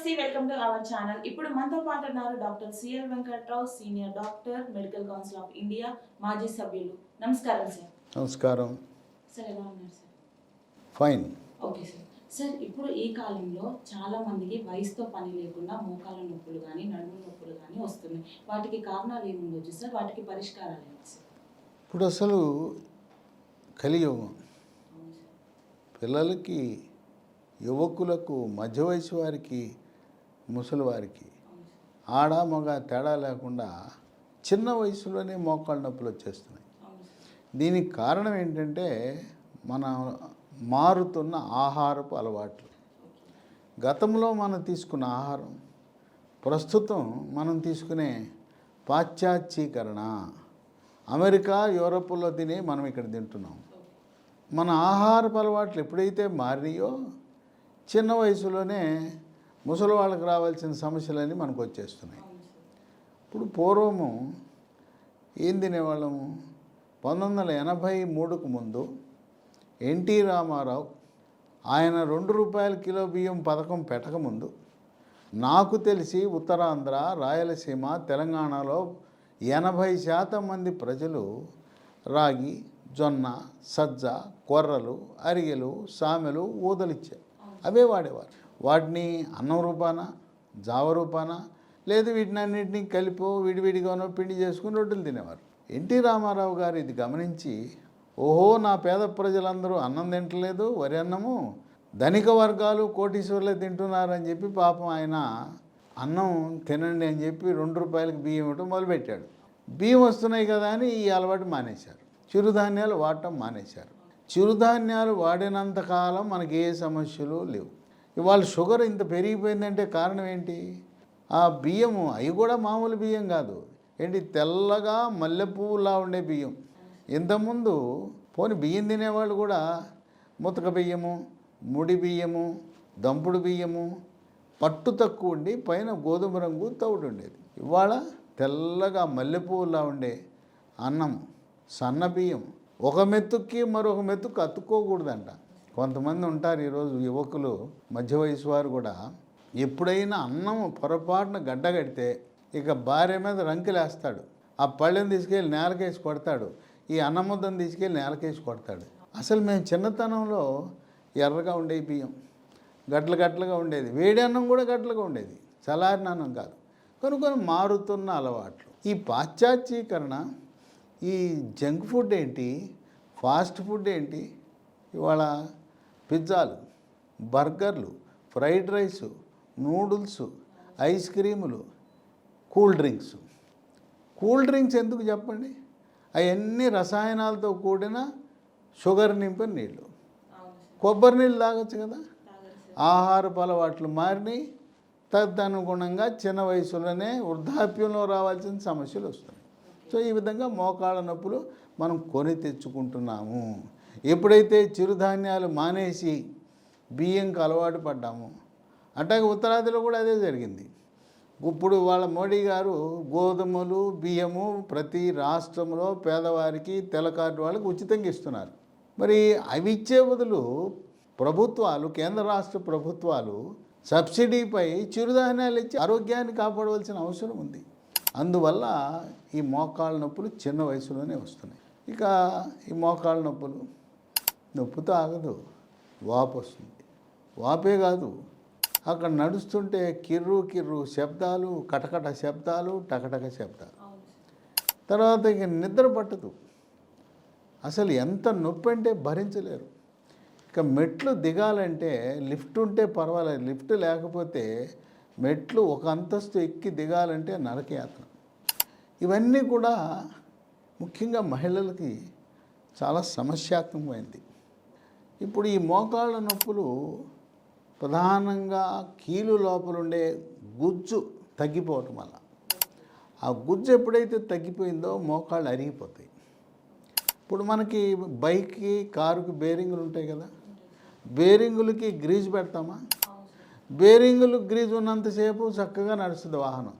నమస్తే welcome to our channel. ఇప్పుడు మనతో పాటు ఉన్నారు doctor CL Venkatrao senior doctor medical council of India మాజీ సభ్యులు. నమస్కారం సార్. నమస్కారం. సార్ ఎలా ఉన్నారు sir? Fine okay sir. Sir ఇప్పుడు ఈ కాలంలో చాలా మందికి వయసుతో పని లేకుండా మోకాల నొప్పులు కానీ నడుము నొప్పులు కానీ వస్తున్నాయి. వాటికి కారణాలు ఏముండొచ్చు సార్? వాటికి పరిష్కారాలు ఏంటి సార్? ఇప్పుడు అసలు కలియుగం పిల్లలకి యువకులకు మధ్య వయసు వారికి ముసలివారికి. ఆడ మగ తేడా లేకుండా చిన్న వయసులోనే మోకాళ్ళ నొప్పులు వచ్చేస్తున్నాయి. దీనికి కారణం ఏంటంటే మన మారుతున్న ఆహారపు అలవాట్లు. గతంలో మనం తీసుకున్న ఆహారం ప్రస్తుతం మనం తీసుకునే పాశ్చాత్యీకరణ. అమెరికా యూరప్లో తిని మనం ఇక్కడ తింటున్నాం. మన ఆహారపు అలవాట్లు ఎప్పుడైతే మారినాయో చిన్న వయసులోనే ముసలి వాళ్ళకి రావాల్సిన సమస్యలన్నీ మనకు వచ్చేస్తున్నాయి. ఇప్పుడు పూర్వము ఏం తినేవాళ్ళము? పంతొమ్మిది వందల ఎనభై మూడుకు ముందు ఎన్టీ రామారావు ఆయన రెండు రూపాయల కిలో బియ్యం పథకం పెట్టకముందు నాకు తెలిసి ఉత్తరాంధ్ర రాయలసీమ తెలంగాణలో ఎనభై శాతం మంది ప్రజలు రాగి జొన్న సజ్జ కొర్రలు అరిగెలు సామెలు ఊదలిచ్చారు. అవే వాడేవారు. వాటిని అన్నం రూపాన జావ రూపాన లేదు వీటిని అన్నింటినీ కలిపో విడివిడిగానో పిండి చేసుకుని రొట్టెలు తినేవారు. ఎన్టీ రామారావు గారు ఇది గమనించి ఓహో నా పేద ప్రజలందరూ అన్నం తింటలేదు వరి అన్నము ధనిక వర్గాలు కోటీశ్వర్లే తింటున్నారని చెప్పి పాపం ఆయన అన్నం తినండి అని చెప్పి రెండు రూపాయలకు బియ్యం ఇవ్వటం మొదలుపెట్టాడు. బియ్యం వస్తున్నాయి కదా అని ఈ అలవాటు మానేశారు. చిరుధాన్యాలు వాడటం మానేశారు. చిరుధాన్యాలు వాడినంత కాలం మనకి ఏ సమస్యలు లేవు. ఇవాళ షుగర్ ఇంత పెరిగిపోయిందంటే కారణం ఏంటి? ఆ బియ్యము అవి కూడా మామూలు బియ్యం కాదు. ఏంటి? తెల్లగా మల్లెపువ్వులా ఉండే బియ్యం. ఇంతకుముందు పోని బియ్యం తినేవాళ్ళు కూడా ముతక బియ్యము ముడి బియ్యము దంపుడు బియ్యము పట్టు తక్కువ ఉండి పైన గోధుమ రంగు తవుడు ఉండేది. ఇవాళ తెల్లగా మల్లెపువ్వులా ఉండే అన్నం సన్న బియ్యం ఒక మెతుక్కి మరొక మెతుక్కు అతుక్కోకూడదంట. కొంతమంది ఉంటారు ఈరోజు యువకులు మధ్య వయసు వారు కూడా. ఎప్పుడైనా అన్నం పొరపాటున గడ్డ కడితే ఇక భార్య మీద రంకులేస్తాడు. ఆ పళ్ళెని తీసుకెళ్ళి నేలకేసి కొడతాడు. ఈ అన్నముద్దను తీసుకెళ్ళి నేలకేసి కొడతాడు. అసలు మేము చిన్నతనంలో ఎర్రగా ఉండే బియ్యం గట్ల గట్లగా ఉండేది. వేడి అన్నం కూడా గడ్డలుగా ఉండేది. చల్లారిన అన్నం కాదు. కొనుక్కొని మారుతున్న అలవాట్లు. ఈ పాశ్చాత్యీకరణ ఈ జంక్ ఫుడ్ ఏంటి ఫాస్ట్ ఫుడ్ ఏంటి ఇవాళ పిజ్జాలు బర్గర్లు ఫ్రైడ్ రైసు నూడిల్స్ ఐస్ క్రీములు కూల్ డ్రింక్స్. కూల్ డ్రింక్స్ ఎందుకు చెప్పండి? అవన్నీ రసాయనాలతో కూడిన షుగర్ నింపిన నీళ్ళు. కొబ్బరి నీళ్ళు తాగొచ్చు కదా? ఆహారపు అలవాట్లు మారినాయి. తదనుగుణంగా చిన్న వయసులోనే వృద్ధాప్యంలో రావాల్సిన సమస్యలు వస్తాయి సో ఈ విధంగా మోకాళ్ళ నొప్పులు మనం కొని తెచ్చుకుంటున్నాము. ఎప్పుడైతే చిరుధాన్యాలు మానేసి బియ్యంకి అలవాటు పడ్డామో అట్లాగే ఉత్తరాదిలో కూడా అదే జరిగింది. ఇప్పుడు వాళ్ళ మోడీ గారు గోధుమలు బియ్యము ప్రతి రాష్ట్రంలో పేదవారికి తెల్లకారు వాళ్ళకి ఉచితంగా ఇస్తున్నారు. మరి అవి ఇచ్చే బదులు ప్రభుత్వాలు కేంద్ర రాష్ట్ర ప్రభుత్వాలు సబ్సిడీపై చిరుధాన్యాలు ఇచ్చి ఆరోగ్యాన్ని కాపాడవలసిన అవసరం ఉంది. అందువల్ల ఈ మోకాళ్ళ నొప్పులు చిన్న వయసులోనే వస్తున్నాయి. ఇక ఈ మోకాళ్ళ నొప్పులు నొప్పితో ఆగదు. వాపు వస్తుంది. వాపే కాదు. అక్కడ నడుస్తుంటే కిర్రు కిర్రు శబ్దాలు కటకట శబ్దాలు టకటక శబ్దాలు. తర్వాత ఇక నిద్ర పట్టదు. అసలు ఎంత నొప్పి అంటే భరించలేరు. ఇక మెట్లు దిగాలంటే లిఫ్ట్ ఉంటే పర్వాలేదు. లిఫ్ట్ లేకపోతే మెట్లు ఒక అంతస్తు ఎక్కి దిగాలంటే నరకయాత్ర. ఇవన్నీ కూడా ముఖ్యంగా మహిళలకి చాలా సమస్యాత్మకమైంది. ఇప్పుడు ఈ మోకాళ్ళ నొప్పులు ప్రధానంగా కీలు లోపల ఉండే గుజ్జు తగ్గిపోవటం వల్ల. ఆ గుజ్జు ఎప్పుడైతే తగ్గిపోయిందో మోకాళ్ళు అరిగిపోతాయి. ఇప్పుడు మనకి బైక్కి కారుకి బేరింగులు ఉంటాయి కదా. బేరింగులకి గ్రీజ్ పెడతామా? బేరింగులు గ్రీజ్ ఉన్నంతసేపు చక్కగా నడుస్తుంది వాహనం.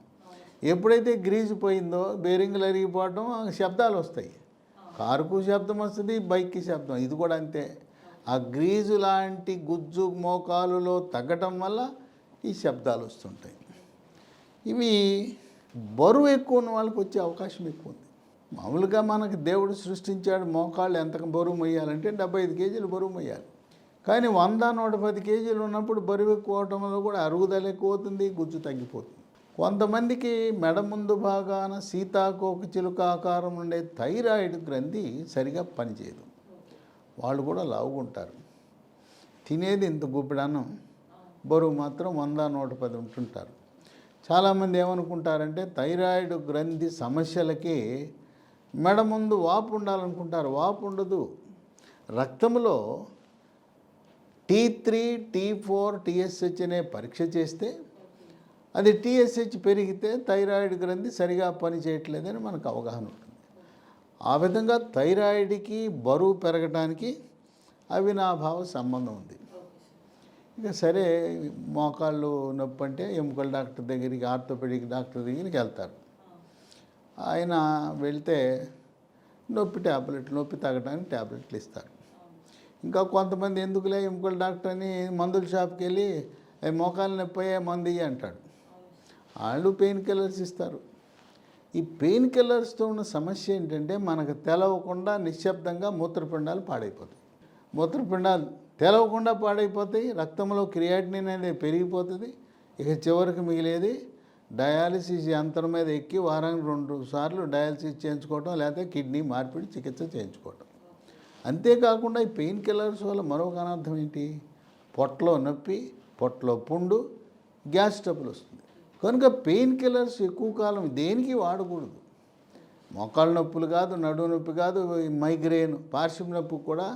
ఎప్పుడైతే గ్రీజ్ పోయిందో బేరింగులు అరిగిపోవడం శబ్దాలు వస్తాయి. కారుకు శబ్దం వస్తుంది బైక్కి శబ్దం. ఇది కూడా అంతే. ఆ గ్రీజు లాంటి గుజ్జు మోకాలులో తగ్గటం వల్ల ఈ శబ్దాలు వస్తుంటాయి. ఇవి బరువు ఎక్కువ ఉన్న వాళ్ళకి వచ్చే అవకాశం ఎక్కువ ఉంది. మామూలుగా మనకు దేవుడు సృష్టించాడు మోకాళ్ళు ఎంత బరువు మొయ్యాలంటే డెబ్బై ఐదు కేజీలు బరువు మొయ్యాలి కానీ వంద నూట పది కేజీలు ఉన్నప్పుడు బరువు ఎక్కువ అవటంలో కూడా అరుగుదల ఎక్కువ అవుతుంది గుజ్జు తగ్గిపోతుంది. కొంతమందికి మెడ ముందు భాగాన సీతాకోక చిలుక ఆకారం ఉండే థైరాయిడ్ గ్రంథి సరిగా పనిచేయదు. వాళ్ళు కూడా లావుగుంటారు. తినేది ఇంత గుప్పిడానం బరువు మాత్రం వంద నూట పది ఉంటుంటారు. చాలామంది ఏమనుకుంటారంటే థైరాయిడ్ గ్రంథి సమస్యలకి మెడ ముందు వాపు ఉండాలనుకుంటారు. వాపు ఉండదు. రక్తంలో T three T four TSH అనే పరీక్ష చేస్తే అది టీఎస్హెచ్ పెరిగితే థైరాయిడ్ గ్రంథి సరిగా పని చేయట్లేదని మనకు అవగాహన ఉంటుంది. ఆ విధంగా థైరాయిడ్కి బరువు పెరగడానికి అవినాభావ సంబంధం ఉంది. ఇక సరే మోకాళ్ళు నొప్పి అంటే ఎముకల డాక్టర్ దగ్గరికి ఆర్థోపెడిక్ డాక్టర్ దగ్గరికి వెళ్తారు. ఆయన వెళ్తే నొప్పి ట్యాబ్లెట్ నొప్పి తగ్గడానికి ట్యాబ్లెట్లు ఇస్తారు. ఇంకా కొంతమంది ఎందుకులే ఎముకల డాక్టర్ అని మందుల షాప్కి వెళ్ళి "ఏ మోకాలు నొప్పి అయ్యే మంది అంటాడు. వాళ్ళు పెయిన్ కిల్లర్స్ ఇస్తారు. ఈ పెయిన్ కిల్లర్స్తో ఉన్న సమస్య ఏంటంటే మనకు తెలవకుండా నిశ్శబ్దంగా మూత్రపిండాలు పాడైపోతాయి. మూత్రపిండాలు తెలవకుండా పాడైపోతాయి రక్తంలో క్రియాటినిన్ అనేది పెరిగిపోతుంది ఇక చివరికి మిగిలేది డయాలసిస్ యంత్రం మీద ఎక్కి వారానికి రెండు సార్లు డయాలసిస్ చేయించుకోవటం లేకపోతే కిడ్నీ మార్పిడి చికిత్స చేయించుకోవటం. అంతేకాకుండా ఈ పెయిన్ కిల్లర్స్ వల్ల మరొక అనర్థం ఏంటి? పొట్టలో నొప్పి పొట్టలో పుండు గ్యాస్ ట్రబుల్ వస్తుంది. కనుక పెయిన్ కిల్లర్స్ ఎక్కువ కాలం దేనికి వాడకూడదు? మోకాళ్ళ నొప్పులు కాదు నడు నొప్పి కాదు మైగ్రేన్ పార్శ్వం నొప్పి కూడా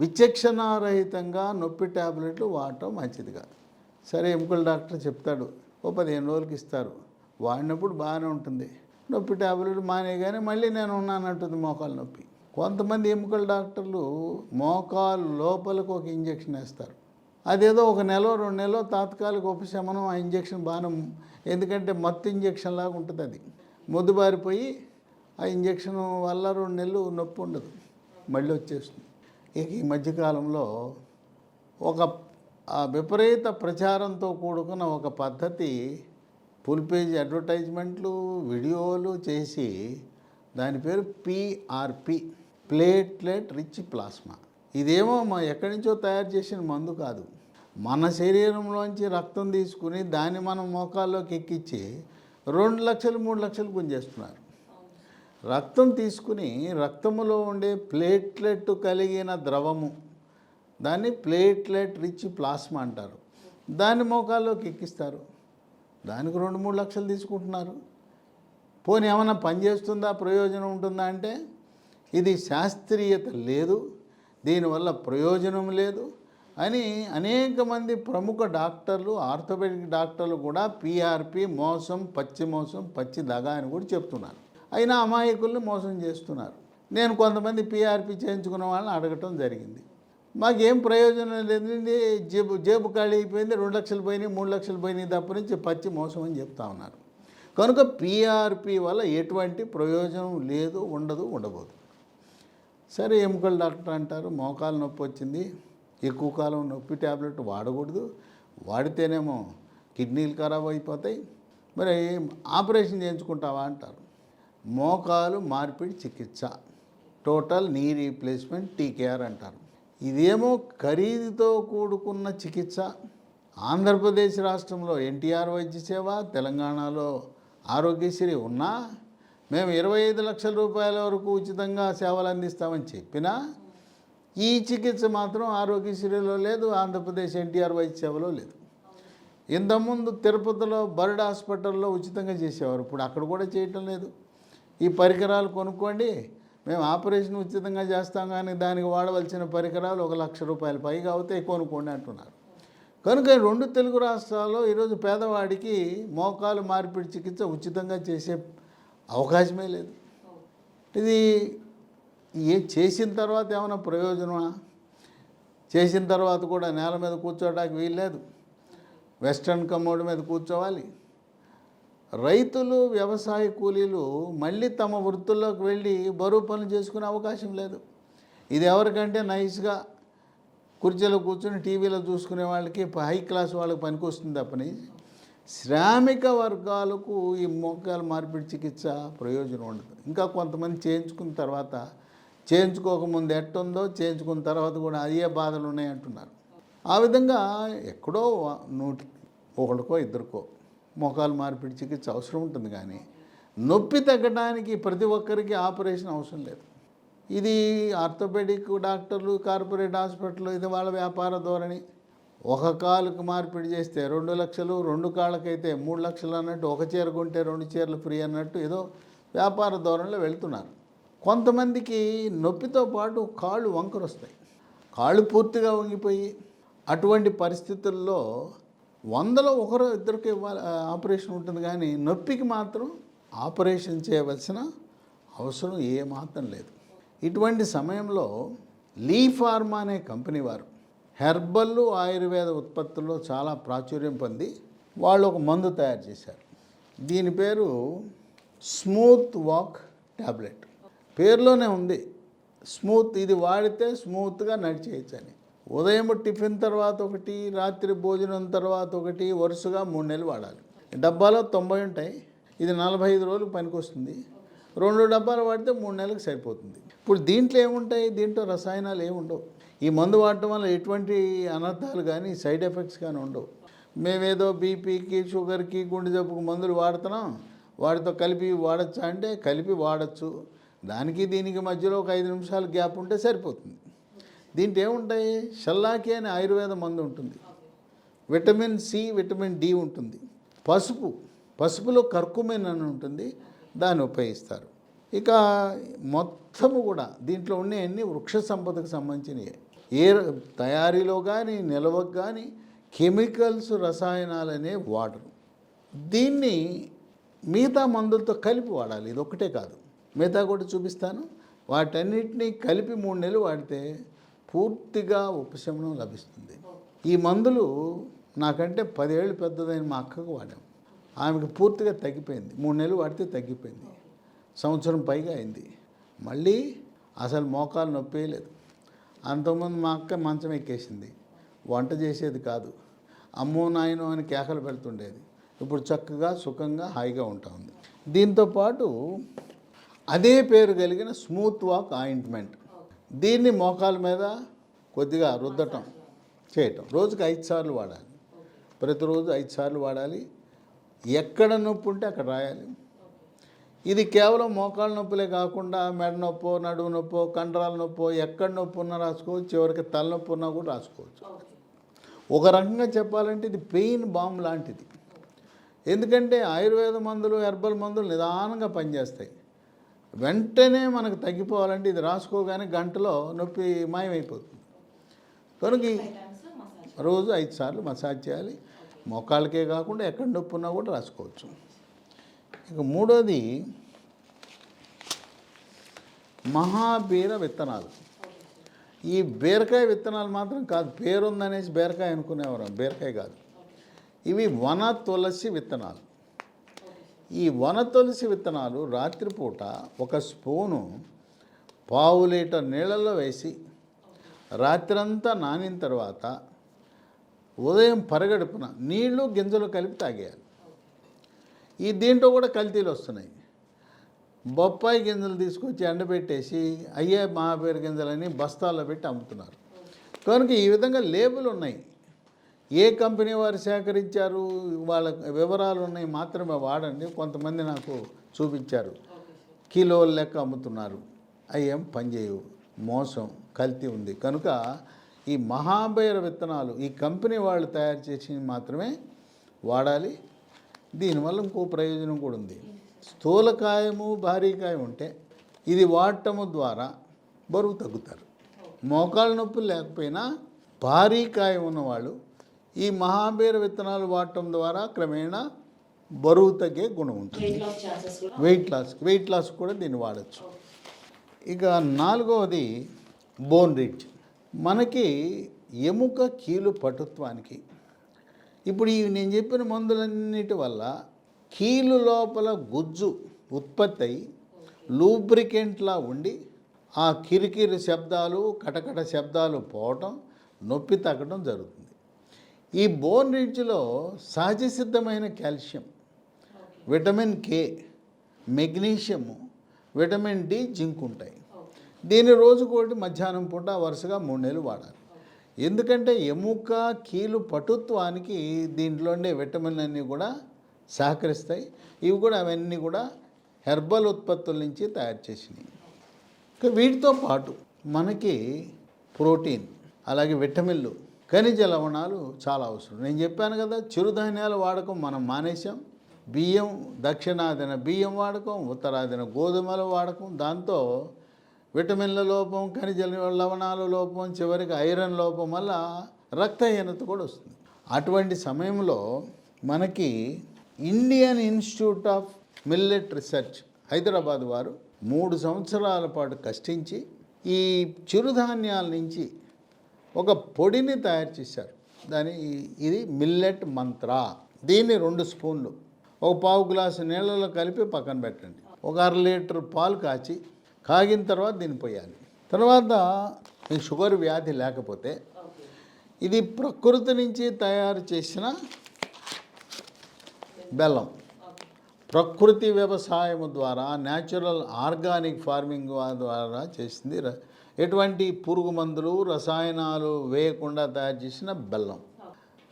విచక్షణారహితంగా నొప్పి ట్యాబ్లెట్లు వాడటం మంచిది కాదు. సరే ఎముకల డాక్టర్ చెప్తాడు ఓ పదిహేను రోజులకి ఇస్తారు. వాడినప్పుడు బాగానే ఉంటుంది. నొప్పి ట్యాబ్లెట్ మానేగానే మళ్ళీ నేను ఉన్నానంటుంది మోకాలు నొప్పి. కొంతమంది ఎముకల డాక్టర్లు మోకాలు లోపలకు ఒక ఇంజెక్షన్ వేస్తారు. అదేదో ఒక నెల రెండు నెలలో తాత్కాలిక ఉపశమనం ఆ ఇంజెక్షన్ బాగానే ఎందుకంటే మత్తు ఇంజెక్షన్ లాగా ఉంటుంది అది. మొద్దుబారిపోయి ఆ ఇంజెక్షన్ వల్ల రెండు నెలలు నొప్పి ఉండదు. మళ్ళీ వచ్చేస్తుంది. ఇక ఈ మధ్యకాలంలో ఒక విపరీత ప్రచారంతో కూడుకున్న ఒక పద్ధతి ఫుల్ పేజ్ అడ్వర్టైజ్మెంట్లు వీడియోలు చేసి దాని పేరు పిఆర్పి ప్లేట్లెట్ రిచ్ ప్లాస్మా. ఇదేమో మా ఎక్కడి నుంచో తయారు చేసిన మందు కాదు. మన శరీరంలోంచి రక్తం తీసుకుని దాన్ని మనం మోకాల్లోకి ఎక్కించి రెండు లక్షలు మూడు లక్షలు గుంజేస్తున్నారు. రక్తం తీసుకుని రక్తములో ఉండే ప్లేట్లెట్ కలిగిన ద్రవము దాన్ని ప్లేట్లెట్ రిచ్ ప్లాస్మా అంటారు. దాన్ని మోకాల్లోకి ఎక్కిస్తారు. దానికి రెండు మూడు లక్షలు తీసుకుంటున్నారు. పోనీ ఏమైనా పనిచేస్తుందా ప్రయోజనం ఉంటుందా అంటే ఇది శాస్త్రీయత లేదు. దీనివల్ల ప్రయోజనం లేదు. అని అనేక మంది ప్రముఖ డాక్టర్లు ఆర్థోపెడిక్ డాక్టర్లు కూడా పిఆర్పి మోసం పచ్చి మోసం పచ్చి దగా అని కూడా చెప్తున్నారు. అయినా అమాయకుల్ని మోసం చేస్తున్నారు. నేను కొంతమంది పిఆర్పి చేయించుకున్న వాళ్ళని అడగటం జరిగింది. మాకేం ప్రయోజనం లేదండి జేబు జేబు ఖాళీ అయిపోయింది రెండు లక్షలు పోయినాయి మూడు లక్షలు పోయినాయి తప్ప నుంచి పచ్చి మోసం అని చెప్తా ఉన్నారు. కనుక పిఆర్పి వల్ల ఎటువంటి ప్రయోజనం లేదు ఉండదు ఉండబోదు. సరే ఎముకల డాక్టర్ అంటారు మోకాలు నొప్పి వచ్చింది. ఎక్కువ కాలం నొప్పి ట్యాబ్లెట్ వాడకూడదు. వాడితేనేమో కిడ్నీలు ఖరాబ్ అయిపోతాయి. మరి ఆపరేషన్ చేయించుకుంటావా అంటారు. మోకాలు మార్పిడి చికిత్స. టోటల్ నీ రీప్లేస్మెంట్ టీకేఆర్ అంటారు. ఇదేమో ఖరీదుతో కూడుకున్న చికిత్స. ఆంధ్రప్రదేశ్ రాష్ట్రంలో ఎన్టీఆర్ వైద్య సేవ తెలంగాణలో ఆరోగ్యశ్రీ ఉన్నా మేము ఇరవై ఐదు లక్షల రూపాయల వరకు ఉచితంగా సేవలు అందిస్తామని చెప్పినా ఈ చికిత్స మాత్రం ఆరోగ్యశ్రీలో లేదు ఆంధ్రప్రదేశ్ ఎన్టీఆర్ వైద్యసేవలో లేదు. ఇంతకుముందు తిరుపతిలో బర్డ్ హాస్పిటల్లో ఉచితంగా చేసేవారు. ఇప్పుడు అక్కడ కూడా చేయటం లేదు. ఈ పరికరాలు కొనుక్కోండి మేము ఆపరేషన్ ఉచితంగా చేస్తాం కానీ దానికి వాడవలసిన పరికరాలు ఒక లక్ష రూపాయలు పైగా అవుతాయి కొనుక్కోండి అంటున్నారు. కనుక రెండు తెలుగు రాష్ట్రాల్లో ఈరోజు పేదవాడికి మోకాలు మార్పిడి చికిత్స ఉచితంగా చేసే అవకాశమే లేదు. ఇది ఏ చేసిన తర్వాత ఏమైనా ప్రయోజనమా? చేసిన తర్వాత కూడా నేల మీద కూర్చోవడానికి వీల్లేదు. వెస్ట్రన్ కమోడ్ మీద కూర్చోవాలి. రైతులు వ్యవసాయ కూలీలు మళ్ళీ తమ వృత్తుల్లోకి వెళ్ళి బరువు పనులు చేసుకునే అవకాశం లేదు. ఇది ఎవరికంటే నైస్గా కుర్చీలో కూర్చొని టీవీలో చూసుకునే వాళ్ళకి హై క్లాస్ వాళ్ళకి పనికొస్తుంది తప్పని శ్రామిక వర్గాలకు ఈ మోకాలు మార్పిడి చికిత్స ప్రయోజనం ఉండదు. ఇంకా కొంతమంది చేయించుకున్న తర్వాత చేయించుకోకముందు ఎట్టుందో చేయించుకున్న తర్వాత కూడా అయ్యే బాధలు ఉన్నాయి అంటున్నారు. ఆ విధంగా ఎక్కడో నూటి ఒకరికో ఇద్దరికో మోకాలు మార్పిడి చికిత్స అవసరం ఉంటుంది కానీ నొప్పి తగ్గడానికి ప్రతి ఒక్కరికి ఆపరేషన్ అవసరం లేదు. ఇది ఆర్థోపెడిక్ డాక్టర్లు కార్పొరేట్ హాస్పిటల్ ఇది వాళ్ళ వ్యాపార ధోరణి. ఒక కాలుకు మార్పిడి చేస్తే రెండు లక్షలు రెండు కాళ్ళకైతే మూడు లక్షలు అన్నట్టు ఒక చీర కొంటే రెండు చీరలు ఫ్రీ అన్నట్టు ఏదో వ్యాపార ధోరణిలో వెళ్తున్నారు. కొంతమందికి నొప్పితో పాటు కాళ్ళు వంకరు వస్తాయి కాళ్ళు పూర్తిగా వంగిపోయి అటువంటి పరిస్థితుల్లో వందలో ఒకరు ఇద్దరికి ఇవ్వాలి ఆపరేషన్ ఉంటుంది కానీ నొప్పికి మాత్రం ఆపరేషన్ చేయవలసిన అవసరం ఏమాత్రం లేదు. ఇటువంటి సమయంలో లీ ఫార్మా అనే కంపెనీ వారు హెర్బల్ ఆయుర్వేద ఉత్పత్తుల్లో చాలా ప్రాచుర్యం పొంది వాళ్ళు ఒక మందు తయారు చేశారు. దీని పేరు స్మూత్ వాక్ ట్యాబ్లెట్ పేర్లోనే ఉంది. స్మూత్ ఇది వాడితే స్మూత్గా నడిచేయచ్చు అని ఉదయం టిఫిన్ తర్వాత ఒకటి రాత్రి భోజనం తర్వాత ఒకటి వరుసగా మూడు నెలలు వాడాలి. డబ్బాలో తొంభై ఉంటాయి. ఇది నలభై ఐదు రోజులు పనికొస్తుంది. రెండు డబ్బాలు వాడితే మూడు నెలలకు సరిపోతుంది. ఇప్పుడు దీంట్లో ఏముంటాయి? దీంట్లో రసాయనాలు ఏముండవు ఈ మందు వాడటం వల్ల ఎటువంటి అనర్థాలు కానీ సైడ్ ఎఫెక్ట్స్ కానీ ఉండవు. మేమేదో బీపీకి షుగర్కి గుండె జబ్బుకు మందులు వాడుతున్నాం. వాటితో కలిపి వాడచ్చా అంటే కలిపి వాడచ్చు. దానికి దీనికి మధ్యలో ఒక ఐదు నిమిషాలు గ్యాప్ ఉంటే సరిపోతుంది. దీంట్లో ఏముంటాయి? షల్లాకి అనే ఆయుర్వేద మందు ఉంటుంది. విటమిన్ సి విటమిన్ డి ఉంటుంది. పసుపు పసుపులో కర్కుమిన్ అని ఉంటుంది. దాన్ని ఉపయోగిస్తారు. ఇక మొత్తము కూడా దీంట్లో ఉండే అన్ని వృక్ష సంపదకు సంబంధించినవి ఏ తయారీలో కానీ నిల్వకు కానీ కెమికల్స్ రసాయనాలనే వాడరు. దీన్ని మిగతా మందులతో కలిపి వాడాలి. ఇది ఒకటే కాదు. మిగతా కూడా చూపిస్తాను. వాటన్నిటినీ కలిపి మూడు నెలలు వాడితే పూర్తిగా ఉపశమనం లభిస్తుంది. ఈ మందులు నాకంటే పదేళ్ళు పెద్దదైన మా అక్కకు వాడాం. ఆమెకు పూర్తిగా తగ్గిపోయింది. మూడు నెలలు వాడితే తగ్గిపోయింది. సంవత్సరం పైగా అయింది. మళ్ళీ అసలు మోకాలు నొప్పి లేదు. అంతకుముందు మా అక్క మంచం ఎక్కేసింది. వంట చేసేది కాదు. అమ్మో నాయనో అని కేకలు పెడుతుండేది. ఇప్పుడు చక్కగా సుఖంగా హాయిగా ఉంటా ఉంది. దీంతోపాటు అదే పేరు కలిగిన స్మూత్ వాక్ ఆయింట్మెంట్. దీన్ని మోకాల మీద కొద్దిగా రుద్దటం చేయటం. రోజుకి ఐదు సార్లు వాడాలి. ప్రతిరోజు ఐదు సార్లు వాడాలి. ఎక్కడ నొప్పి ఉంటే అక్కడ రాయాలి. ఇది కేవలం మోకాళ్ళ నొప్పులే కాకుండా మెడ నొప్పో నడుము నొప్పో కండరాల నొప్పో ఎక్కడ నొప్పి ఉన్నా రాసుకోవచ్చు. చివరికి తలనొప్పి ఉన్నా కూడా రాసుకోవచ్చు. ఒక రకంగా చెప్పాలంటే ఇది పెయిన్ బాంబ్ లాంటిది. ఎందుకంటే ఆయుర్వేద మందులు హెర్బల్ మందులు నిదానంగా పనిచేస్తాయి. వెంటనే మనకు తగ్గిపోవాలంటే ఇది రాసుకోగానే గంటలో నొప్పి మాయమైపోతుంది. కనుక రోజు ఐదు సార్లు మసాజ్ చేయాలి. మోకాళ్ళకే కాకుండా ఎక్కడ నొప్పి ఉన్నా కూడా రాసుకోవచ్చు. ఇక మూడోది మహాబీర విత్తనాలు. ఈ బీరకాయ విత్తనాలు మాత్రం కాదు పేరుందనేసి బీరకాయ అనుకునేవారు. బీరకాయ కాదు. ఇవి వన తులసి విత్తనాలు. ఈ వన తులసి విత్తనాలు రాత్రిపూట ఒక స్పూను పావు లీటర్ నీళ్ళల్లో వేసి రాత్రంతా నానిన తర్వాత ఉదయం పరగడుపున నీళ్ళు గింజలు కలిపి తాగేయాలి. ఈ దీంట్లో కూడా కల్తీలు వస్తున్నాయి. బొప్పాయి గింజలు తీసుకొచ్చి ఎండబెట్టేసి అయ్యే మహాపేరు గింజలని బస్తాల్లో పెట్టి అమ్ముతున్నారు. కనుక ఈ విధంగా లేబులు ఉన్నాయి. ఏ కంపెనీ వారు సేకరించారు? వాళ్ళ వివరాలు ఉన్నాయి మాత్రమే వాడండి. కొంతమంది నాకు చూపించారు. కిలోల లెక్క అమ్ముతున్నారు. అయ్యేం పనిచేయవు మోసం కల్తీ ఉంది. కనుక ఈ మహాబైర విత్తనాలు ఈ కంపెనీ వాళ్ళు తయారు చేసి మాత్రమే వాడాలి. దీనివల్ల ఇంకో ప్రయోజనం కూడా ఉంది. స్థూలకాయము భారీకాయం ఉంటే ఇది వాడటము ద్వారా బరువు తగ్గుతారు. మోకాళ్ళ నొప్పులు లేకపోయినా భారీ కాయం ఉన్నవాళ్ళు ఈ మహాబీర విత్తనాలు వాడటం ద్వారా క్రమేణా బరువు తగ్గే గుణం ఉంటుంది. వెయిట్ లాస్ వెయిట్ లాస్ కూడా దీన్ని వాడచ్చు. ఇక నాలుగవది బోన్ రిడ్జ్ మనకి ఎముక కీలు పటుత్వానికి. ఇప్పుడు ఈ నేను చెప్పిన మందులన్నిటి వల్ల కీలు లోపల గుజ్జు ఉత్పత్తి అయి లూబ్రికెంట్లా ఉండి ఆ కిరికిరి శబ్దాలు కటకట శబ్దాలు పోవటం నొప్పి తగ్గడం జరుగుతుంది. ఈ బోన్ రిడ్జ్లో సహజ సిద్ధమైన calcium vitamin K magnesium vitamin D zinc ఉంటాయి. దీన్ని రోజుకోటి మధ్యాహ్నం పూట వరుసగా మూడు నెలలు వాడాలి. ఎందుకంటే ఎముక కీలు పటుత్వానికి దీంట్లో ఉండే విటమిన్ అన్నీ కూడా సహకరిస్తాయి. ఇవి కూడా అవన్నీ కూడా హెర్బల్ ఉత్పత్తుల నుంచి తయారు చేసినవి. ఇంకా వీటితో పాటు మనకి ప్రోటీన్ అలాగే విటమిన్లు ఖనిజ లవణాలు చాలా అవసరం. నేను చెప్పాను కదా చిరుధాన్యాల వాడకం మనం మానేశాం. బియ్యం దక్షిణాదిన బియ్యం వాడకం ఉత్తరాదిన గోధుమల వాడకం దాంతో విటమిన్ల లోపం ఖనిజ లవణాల లోపం చివరికి ఐరన్ లోపం వల్ల రక్తహీనత కూడా వస్తుంది. అటువంటి సమయంలో మనకి Indian institute of millet research Hyderabad వారు మూడు సంవత్సరాల పాటు కష్టించి ఈ చిరుధాన్యాల నుంచి ఒక పొడిని తయారు చేశారు. దాని ఇది మిల్లెట్ మంత్ర. దీన్ని రెండు స్పూన్లు. ఒక పావు గ్లాసు నీళ్ళలో కలిపి పక్కన పెట్టండి. ఒక అర లీటర్ పాలు కాచి కాగిన తర్వాత దీన్ని పోయాలి. తర్వాత మీకు షుగర్ వ్యాధి లేకపోతే ఇది ప్రకృతి నుంచి తయారు చేసిన బెల్లం. ప్రకృతి వ్యవసాయం ద్వారా న్యాచురల్ ఆర్గానిక్ ఫార్మింగ్ ద్వారా చేసింది ర- ఎటువంటి పురుగు మందులు రసాయనాలు వేయకుండా తయారు చేసిన బెల్లం.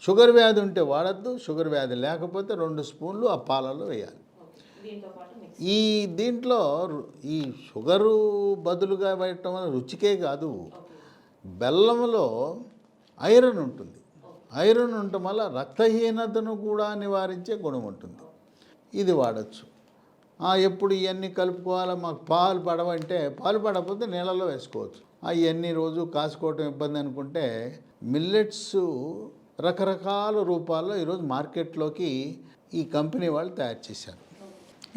షుగర్ వ్యాధి ఉంటే వాడద్దు షుగర్ వ్యాధి లేకపోతే రెండు స్పూన్లు ఆ పాలలో వేయాలి. ఈ దీంట్లో ఈ షుగరు బదులుగా వేయటం వల్ల రుచికే కాదు. బెల్లంలో ఐరన్ ఉంటుంది. ఐరన్ ఉండటం వల్ల రక్తహీనతను కూడా నివారించే గుణం ఉంటుంది. ఇది వాడచ్చు. ఎప్పుడు ఇవన్నీ కలుపుకోవాలా? మాకు పాలు పడవంటే పాలు పడకపోతే నీళ్ళలో వేసుకోవచ్చు. అవన్నీ రోజు కాసుకోవటం ఇబ్బంది అనుకుంటే మిల్లెట్స్ రకరకాల రూపాల్లో ఈరోజు మార్కెట్లోకి ఈ కంపెనీ వాళ్ళు తయారు చేశారు.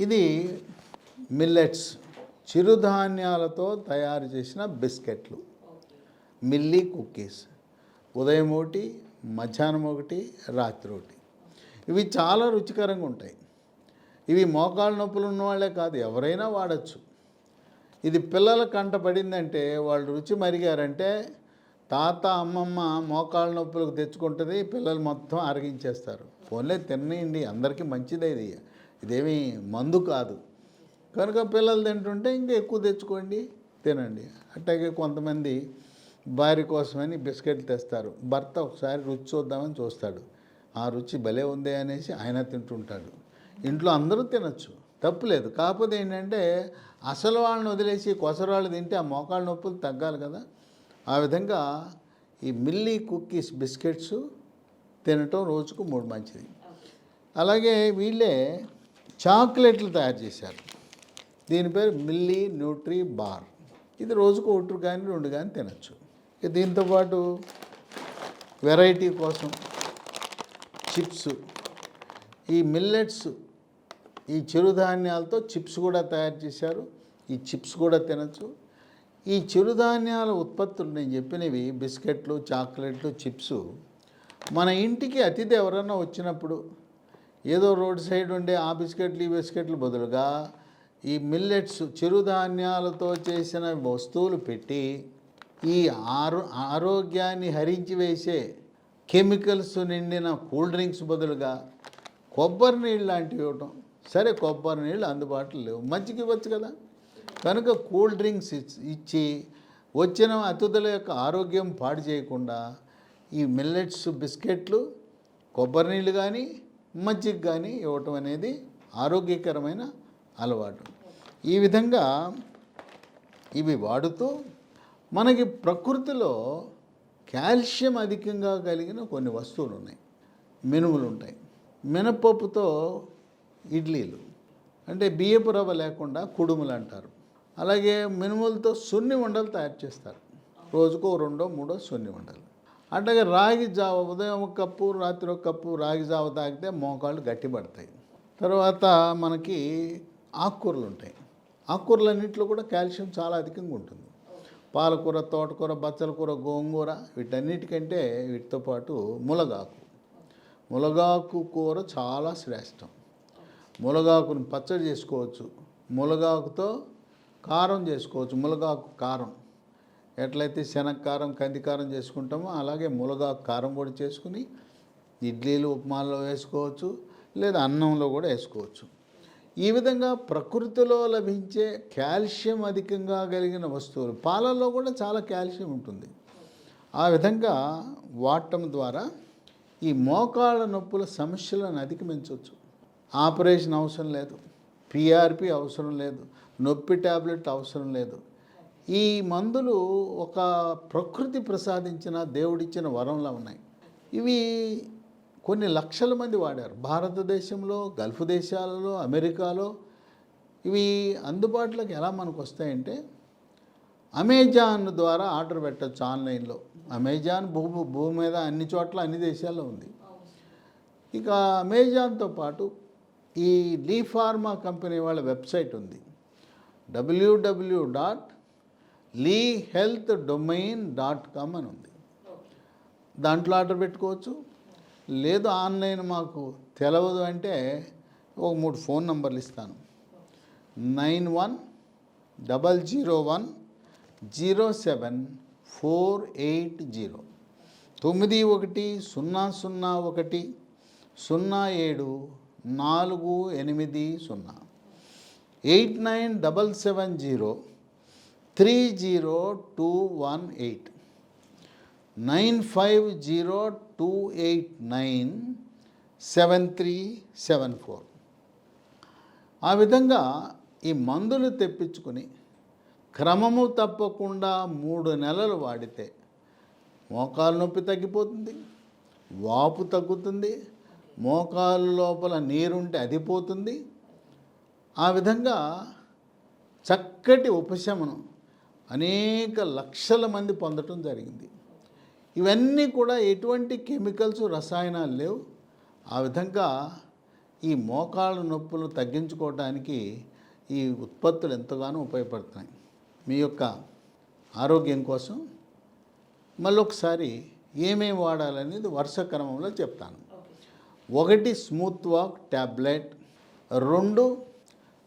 ఇది మిల్లెట్స్ చిరుధాన్యాలతో తయారు చేసిన బిస్కెట్లు. మిల్లీ కుక్కీస్. ఉదయం ఒకటి మధ్యాహ్నం ఒకటి రాత్రి ఒకటి. ఇవి చాలా రుచికరంగా ఉంటాయి. ఇవి మోకాళ్ళ నొప్పులు ఉన్నవాళ్ళే కాదు ఎవరైనా వాడచ్చు. ఇది పిల్లల కంట పడిందంటే వాళ్ళు రుచి మరిగారంటే తాత అమ్మమ్మ మోకాళ్ళ నొప్పులకు తెచ్చుకుంటుంది పిల్లలు మొత్తం అరిగించేస్తారు ఫోన్లే తినేయండి అందరికీ మంచిదే ఇది. ఇదేమీ మందు కాదు. కనుక పిల్లలు తింటుంటే ఇంకా ఎక్కువ తెచ్చుకోండి తినండి. అట్లాగే కొంతమంది భార్య కోసమని బిస్కెట్లు తెస్తారు. భర్త ఒకసారి రుచి చూద్దామని చూస్తాడు. ఆ రుచి భలే ఉంది అనేసి ఆయన తింటుంటాడు. ఇంట్లో అందరూ తినచ్చు. తప్పులేదు కాకపోతే ఏంటంటే అసలు వాళ్ళని వదిలేసి కొసరాళ్ళు తింటే ఆ మోకాళ్ళ నొప్పులు తగ్గాలి కదా. ఆ విధంగా ఈ మిల్లీ కుక్కీస్ బిస్కెట్స్ తినటం రోజుకు మూడు మంచిది. అలాగే వీళ్ళే చాక్లెట్లు తయారు చేశారు. దీని పేరు మిల్లీ న్యూట్రీ బార్. ఇది రోజుకు ఒకటి కానీ రెండు కానీ తినచ్చు. ఇక దీంతోపాటు వెరైటీ కోసం చిప్స్ ఈ మిల్లెట్స్ ఈ చిరుధాన్యాలతో చిప్స్ కూడా తయారు చేశారు. ఈ చిప్స్ కూడా తినచ్చు. ఈ చిరుధాన్యాల ఉత్పత్తులు నేను చెప్పినవి బిస్కెట్లు చాక్లెట్లు చిప్స్. మన ఇంటికి అతిథి ఎవరైనా వచ్చినప్పుడు ఏదో రోడ్ సైడ్ ఉండే ఆ బిస్కెట్లు ఈ బిస్కెట్లు బదులుగా ఈ మిల్లెట్స్ చిరుధాన్యాలతో చేసిన వస్తువులు పెట్టి ఈ ఆరో ఆరోగ్యాన్ని హరించి వేసే కెమికల్స్ నిండిన కూల్ డ్రింక్స్ బదులుగా కొబ్బరి నీళ్ళు లాంటివి ఇవ్వటం. సరే కొబ్బరి నీళ్ళు అందుబాటులో లేవు. మంచికి ఇవ్వచ్చు కదా? కనుక కూల్ డ్రింక్స్ ఇచ్చి వచ్చిన అతిథుల యొక్క ఆరోగ్యం పాడు చేయకుండా ఈ మిల్లెట్స్ బిస్కెట్లు కొబ్బరి నీళ్ళు కానీ మజ్జిగ కానీ ఇవ్వటం అనేది ఆరోగ్యకరమైన అలవాటు. ఈ విధంగా ఇవి వాడుతూ మనకి ప్రకృతిలో కాల్షియం అధికంగా కలిగిన కొన్ని వస్తువులు ఉన్నాయి మినుములు ఉంటాయి మినపప్పుతో ఇడ్లీలు. అంటే బియ్యపు రవ్వ లేకుండా కుడుములు అంటారు. అలాగే మినుములతో సున్ని వండలు తయారు చేస్తారు. రోజుకో రెండో మూడో సున్ని వండలు అట్లాగే రాగి జావ ఉదయం ఒక కప్పు రాత్రి ఒక కప్పు రాగి జావ తాగితే మోకాళ్ళు గట్టిపడతాయి. తర్వాత మనకి ఆకుకూరలు ఉంటాయి. ఆకుకూరలన్నింటిలో కూడా కాల్షియం చాలా అధికంగా ఉంటుంది. పాలకూర తోటకూర బచ్చల కూర గోంగూర వీటన్నిటికంటే వీటితో పాటు ములగాకు. ములగాకు కూర చాలా శ్రేష్టం. ములగాకును పచ్చడి చేసుకోవచ్చు. ములగాకుతో కారం చేసుకోవచ్చు. ములగాకు కారం. ఎట్లయితే శనక్కారం కందికారం చేసుకుంటామో అలాగే ములగాకు కారం కూడా చేసుకుని ఇడ్లీలు ఉప్మాల్లో వేసుకోవచ్చు లేదా అన్నంలో కూడా వేసుకోవచ్చు. ఈ విధంగా ప్రకృతిలో లభించే కాల్షియం అధికంగా కలిగిన వస్తువులు. పాలల్లో కూడా చాలా కాల్షియం ఉంటుంది. ఆ విధంగా వాడటం ద్వారా ఈ మోకాళ్ళ నొప్పుల సమస్యలను అధిగమించవచ్చు. ఆపరేషన్ అవసరం లేదు. పిఆర్పి అవసరం లేదు. నొప్పి టాబ్లెట్ అవసరం లేదు. ఈ మందులు ఒక ప్రకృతి ప్రసాదించిన దేవుడిచ్చిన వరంలా ఉన్నాయి. ఇవి కొన్ని లక్షల మంది వాడారు. భారతదేశంలో గల్ఫ్ దేశాలలో అమెరికాలో ఇవి అందుబాటులోకి ఎలా మనకు వస్తాయంటే అమెజాన్ ద్వారా ఆర్డర్ పెట్టచ్చు ఆన్లైన్లో. అమెజాన్ భూ భూమి మీద అన్ని చోట్ల అన్ని దేశాల్లో ఉంది. ఇక అమెజాన్తో పాటు ఈ లీ ఫార్మా కంపెనీ వాళ్ళ వెబ్సైట్ ఉంది. WWW dot Lee health domain dot com అని ఉంది. దాంట్లో ఆర్డర్ పెట్టుకోవచ్చు. లేదు ఆన్లైన్ మాకు తెలవదు అంటే ఒక మూడు ఫోన్ నంబర్లు ఇస్తాను. Nine one double zero one zero seven four eight zero. తొమ్మిది ఒకటి సున్నా సున్నా ఒకటి సున్నా ఏడు నాలుగు ఎనిమిది సున్నా. Eight nine double seven zero three zero two one eight. Nine five zero two eight nine seven three seven four. ఆ విధంగా ఈ మందులు తెప్పించుకుని క్రమము తప్పకుండా మూడు నెలలు వాడితే మోకాలు నొప్పి తగ్గిపోతుంది వాపు తగ్గుతుంది మోకాలు లోపల నీరుంటే అది పోతుంది ఆ విధంగా చక్కటి ఉపశమనం అనేక లక్షల మంది పొందటం జరిగింది. ఇవన్నీ కూడా ఎటువంటి కెమికల్స్ రసాయనాలు లేవు. ఆ విధంగా ఈ మోకాళ్ళ నొప్పులు తగ్గించుకోవడానికి ఈ ఉత్పత్తులు ఎంతగానో ఉపయోగపడుతున్నాయి. మీ యొక్క ఆరోగ్యం కోసం మళ్ళీ ఒకసారి ఏమేమి వాడాలనేది వరుస క్రమంలో చెప్తాను. ఒకటి స్మూత్ వాక్ ట్యాబ్లెట్ రెండు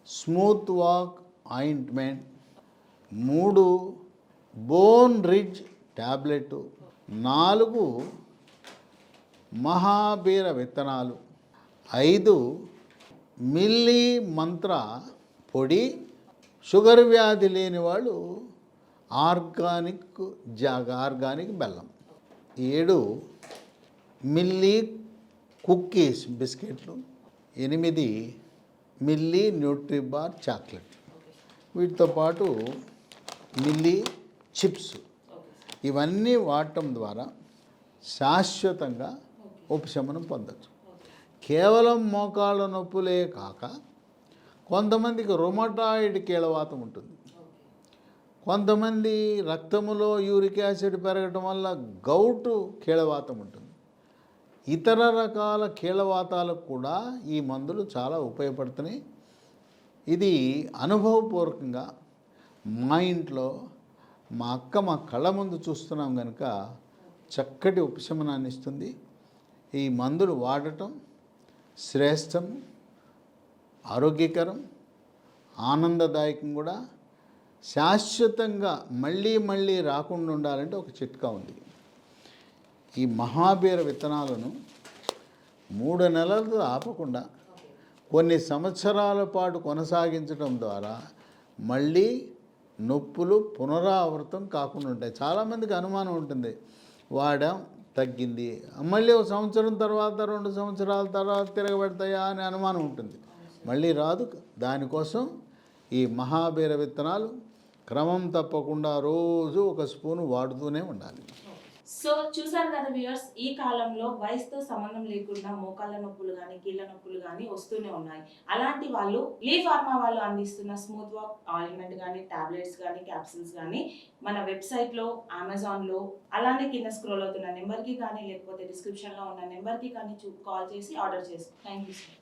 స్మూత్ వాక్ ఆయింట్మెంట్ మూడు బోన్ రిడ్జ్ ట్యాబ్లెట్ నాలుగు మహాబీర విత్తనాలు ఐదు మిల్లీ మంత్ర పొడి షుగర్ వ్యాధి లేని వాళ్ళు ఆర్గానిక్ జాగ ఆర్గానిక్ బెల్లం ఏడు మిల్లీ కుక్కీస్ బిస్కెట్లు ఎనిమిది మిల్లీ న్యూట్రీబార్ చాక్లెట్. వీటితో పాటు మిల్లీ చిప్స్. ఇవన్నీ వాడటం ద్వారా శాశ్వతంగా ఉపశమనం పొందచ్చు. కేవలం మోకాళ్ళ నొప్పులే కాక కొంతమందికి రొమటాయిడ్ కీళ్ళవాతం ఉంటుంది. కొంతమంది రక్తములో యూరిక్ యాసిడ్ పెరగటం వల్ల గౌటు కీళ్ళవాతం ఉంటుంది. ఇతర రకాల కీళ్ళవాతాలకు కూడా ఈ మందులు చాలా ఉపయోగపడుతున్నాయి. ఇది అనుభవపూర్వకంగా మా ఇంట్లో మా అక్క మా కళ్ళ ముందు చూస్తున్నాం కనుక చక్కటి ఉపశమనాన్ని ఇస్తుంది. ఈ మందులు వాడటం శ్రేష్టం ఆరోగ్యకరం ఆనందదాయకం కూడా. శాశ్వతంగా మళ్ళీ మళ్ళీ రాకుండా ఉండాలంటే ఒక చిట్కా ఉంది. ఈ మహాబీర విత్తనాలను మూడు నెలలు ఆపకుండా కొన్ని సంవత్సరాల పాటు కొనసాగించడం ద్వారా మళ్ళీ నొప్పులు పునరావృతం కాకుండా ఉంటాయి. చాలామందికి అనుమానం ఉంటుంది. వాడడం తగ్గింది. మళ్ళీ ఒక సంవత్సరం తర్వాత రెండు సంవత్సరాల తర్వాత తిరగబెడతాయా అనే అనుమానం ఉంటుంది. మళ్ళీ రాదు. దానికోసం ఈ మహాబీర విత్తనాలు క్రమం తప్పకుండా రోజు ఒక స్పూను వాడుతూనే ఉండాలి. సో చూసారు కదా వ్యూయర్స్ ఈ కాలంలో వయసుతో సంబంధం లేకుండా మోకాళ్ళ నొప్పులు కానీ కీళ్ళ నొప్పులు కానీ వస్తూనే ఉన్నాయి. అలాంటి వాళ్ళు లీ ఫార్మా వాళ్ళు అందిస్తున్న స్మూత్ వాక్ ఆయింట్మెంట్ కానీ టాబ్లెట్స్ కానీ క్యాప్సిల్స్ కానీ మన వెబ్సైట్లో అమెజాన్లో అలానే కింద స్క్రోల్ అవుతున్న నెంబర్కి కానీ లేకపోతే డిస్క్రిప్షన్లో ఉన్న నెంబర్కి కానీ చూ కాల్ చేసి ఆర్డర్ చేసుకో థ్యాంక్ యూ సార్.